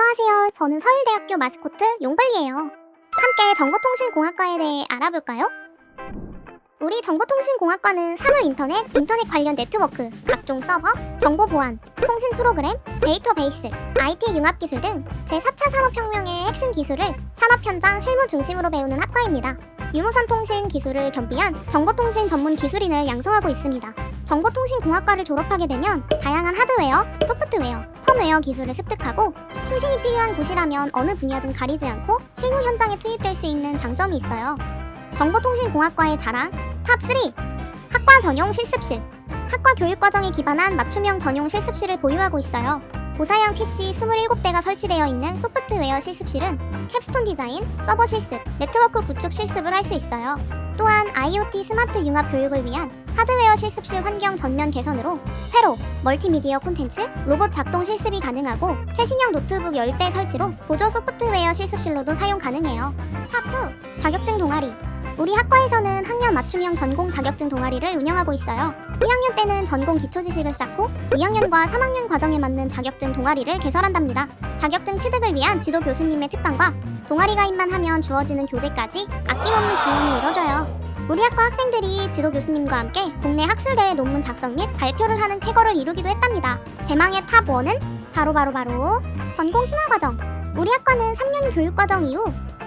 안녕하세요. 저는 서울대학교 마스코트 용벌리예요. 함께 정보통신공학과에 대해 알아볼까요? 우리 정보통신공학과는 사물 인터넷, 인터넷 관련 네트워크, 각종 서버, 정보 보안, 통신 프로그램, 데이터베이스, IT 융합 기술 등 제4차 산업혁명의 핵심 기술을 산업 현장 실무 중심으로 배우는 학과입니다. 유무선 통신 기술을 겸비한 정보통신 전문 기술인을 양성하고 있습니다. 정보통신공학과를 졸업하게 되면 다양한 하드웨어, 소프트웨어, 펌웨어 기술을 습득하고 통신이 필요한 곳이라면 어느 분야든 가리지 않고 실무 현장에 투입될 수 있는 장점이 있어요. 정보통신공학과의 자랑 탑3 학과 전용 실습실 학과 교육 과정에 기반한 맞춤형 전용 실습실을 보유하고 있어요. 고사양 PC 27대가 설치되어 있는 소프트웨어 실습실은 캡스톤 디자인, 서버 실습, 네트워크 구축 실습을 할 수 있어요. 또한 IoT 스마트 융합 교육을 위한 하드웨어 실습실 환경 전면 개선으로 회로, 멀티미디어 콘텐츠, 로봇 작동 실습이 가능하고 최신형 노트북 10대 설치로 보조 소프트웨어 실습실로도 사용 가능해요. 탑2 자격증 동아리 우리 학과에서는 학년 맞춤형 전공 자격증 동아리를 운영하고 있어요. 1학년 때는 전공 기초 지식을 쌓고 2학년과 3학년 과정에 맞는 자격증 동아리를 개설한답니다. 자격증 취득을 위한 지도 교수님의 특강과 동아리 가입만 하면 주어지는 교재까지 아낌없는 지원이 이뤄져요. 우리 학과 학생들이 지도 교수님과 함께 국내 학술대회 논문 작성 및 발표를 하는 쾌거를 이루기도 했답니다. 대망의 탑1은 바로 바로 바로 전공 심화과정. 우리 학과는 3년 교육과정 이후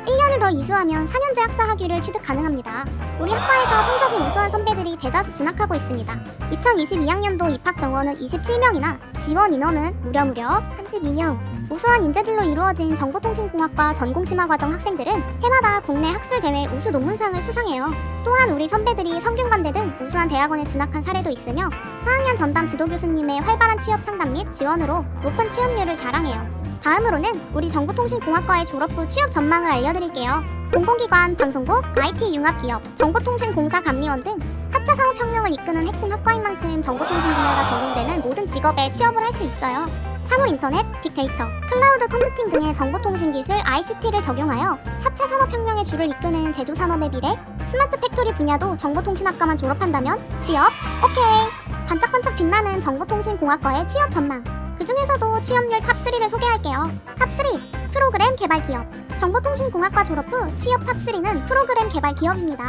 1년을 더 이수하면 4년제 학사 학위를 취득 가능합니다. 우리 학과에서 성적이 우수한 선배들이 대다수 진학하고 있습니다. 2022학년도 입학 정원은 27명이나 지원 인원은 무려 무려 32명. 우수한 인재들로 이루어진 정보통신공학과 전공심화 과정 학생들은 해마다 국내 학술대회 우수 논문상을 수상해요. 또한 우리 선배들이 성균관대 등 우수한 대학원에 진학한 사례도 있으며 4학년 전담 지도교수님의 활발한 취업 상담 및 지원으로 높은 취업률을 자랑해요. 다음으로는 우리 정보통신공학과의 졸업 후 취업 전망을 알려드릴게요. 공공기관, 방송국, IT 융합기업, 정보통신공사 감리원 등 4차 산업혁명을 이끄는 핵심 학과인 만큼 정보통신 분야가 적용되는 모든 직업에 취업을 할 수 있어요. 사물 인터넷, 빅데이터, 클라우드 컴퓨팅 등의 정보통신 기술 ICT를 적용하여 4차 산업혁명의 줄을 이끄는 제조산업의 미래, 스마트 팩토리 분야도 정보통신학과만 졸업한다면 취업 오케이! 반짝반짝 빛나는 정보통신공학과의 취업 전망 그 중에서도 취업률 탑3를 소개할게요. 탑3 프로그램 개발 기업 정보통신공학과 졸업 후 취업 탑3는 프로그램 개발 기업입니다.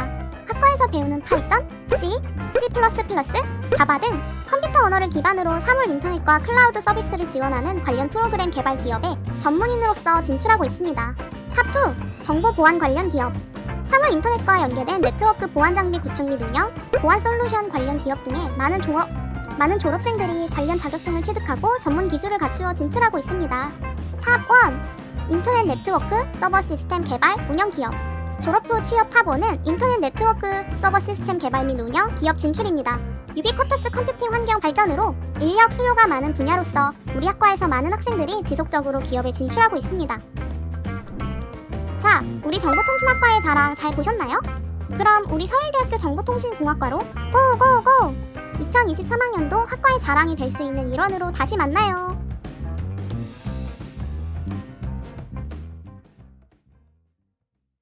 학과에서 배우는 파이썬, C, C++, 자바 등 컴퓨터 언어를 기반으로 사물 인터넷과 클라우드 서비스를 지원하는 관련 프로그램 개발 기업에 전문인으로서 진출하고 있습니다. 탑2 정보 보안 관련 기업 사물 인터넷과 연계된 네트워크 보안 장비 구축 및 운영, 보안 솔루션 관련 기업 등의 많은 졸업 많은 졸업생들이 관련 자격증을 취득하고 전문 기술을 갖추어 진출하고 있습니다. 탑1 인터넷 네트워크 서버 시스템 개발 운영 기업 졸업 후 취업 탑1은 인터넷 네트워크 서버 시스템 개발 및 운영 기업 진출입니다. 유비 쿼터스 컴퓨팅 환경 발전으로 인력 수요가 많은 분야로서 우리 학과에서 많은 학생들이 지속적으로 기업에 진출하고 있습니다. 자, 우리 정보통신학과의 자랑 잘 보셨나요? 그럼 우리 서울대학교 정보통신공학과로 고고고! 2023학년도 학과의 자랑이 될 수 있는 일원으로 다시 만나요.